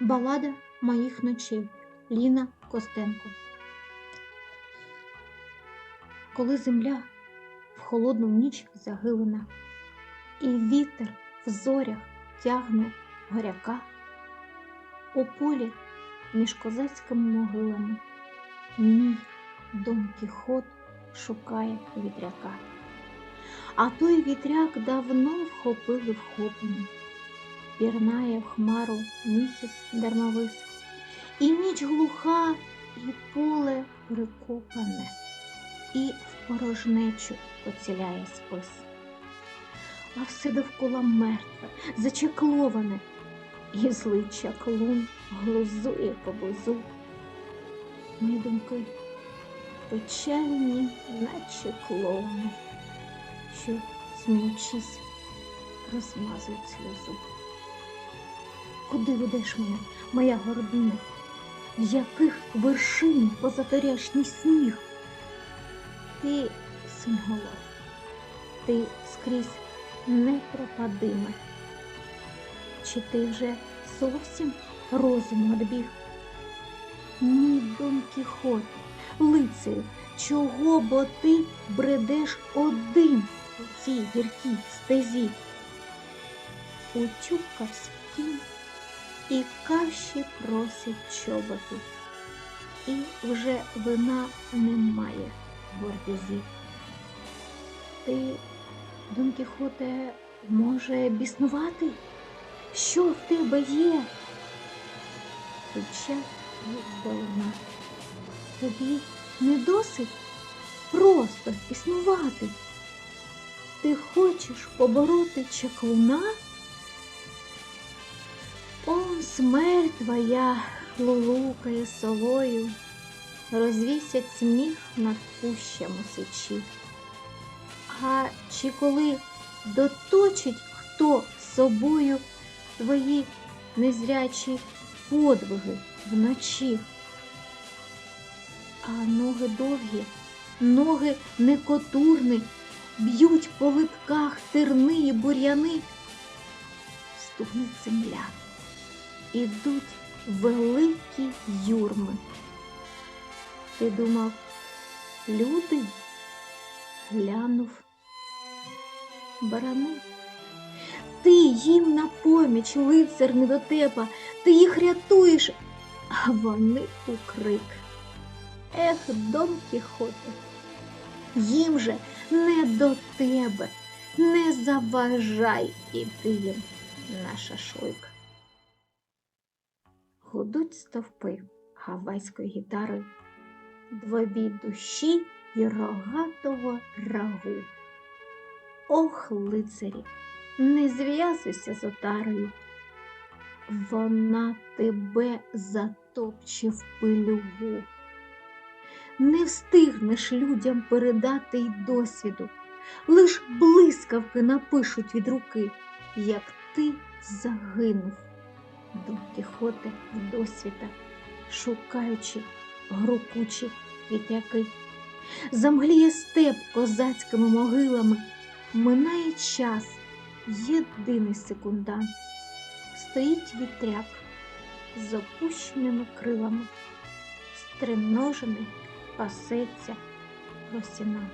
Балада моїх ночей Ліна Костенко. Коли земля в холодну ніч загилена, і вітер в зорях тягне горяка, у полі між козацькими могилами мій Дон Кіхот шукає вітряка. А той вітряк давно вхопили вхоплений, пірнає в хмару місяць дармовис, і ніч глуха, і поле прикопане, і в порожнечу поціляє спис. А все довкола мертве, зачекловане, і злий чаклун глузує поблизу. Мої думки печальні, наче клоуни, що, сміючись, розмазують сльозу. Куди ведеш мене, моя гординя? В яких вершин позаторяшній сніг? Ти синголов, ти скрізь непропадиме. Чи ти вже зовсім розум одбіг? Мій Дон Кіхоте, лицею, чого бо ти бредеш один у цій гіркій стезі? Утюкавсь в тінь, і каші просять чоботи, і вже вина немає в бордюзі. Ти, Дон Кіхоте, може біснувати? Що в тебе є? Хоча віддалена. Тобі не досить просто існувати. Ти хочеш побороти чаклуна? Смерть твоя лулукає совою, розвісять сміх над пущами сечі. А чи коли доточить хто собою твої незрячі подвиги вночі? А ноги довгі, ноги некотурні, б'ють по литках терни і бур'яни. Стукнуть земля, ідуть великі юрми. Ти думав, люди глянув барани. Ти їм на поміч, лицар недотепа, ти їх рятуєш, а вони у крик. Ех, Дон Кіхоте, їм же не до тебе, не заважай іти їм на шашлик. Гудуть стовпи гавайської гітари, двобій душі і рогатого рагу. Ох, лицарі, не зв'язуйся з отарою. Вона тебе затопче в пилюгу. Не встигнеш людям передати й досвіду, лиш блискавки напишуть від руки, як ти загинув. Дон Кіхоте досвіта, шукаючи грукучі вітряки. Замгліє степ козацькими могилами, минає час, єдиний секундант. Стоїть вітряк з опущеними крилами, стриножений пасеться росінами.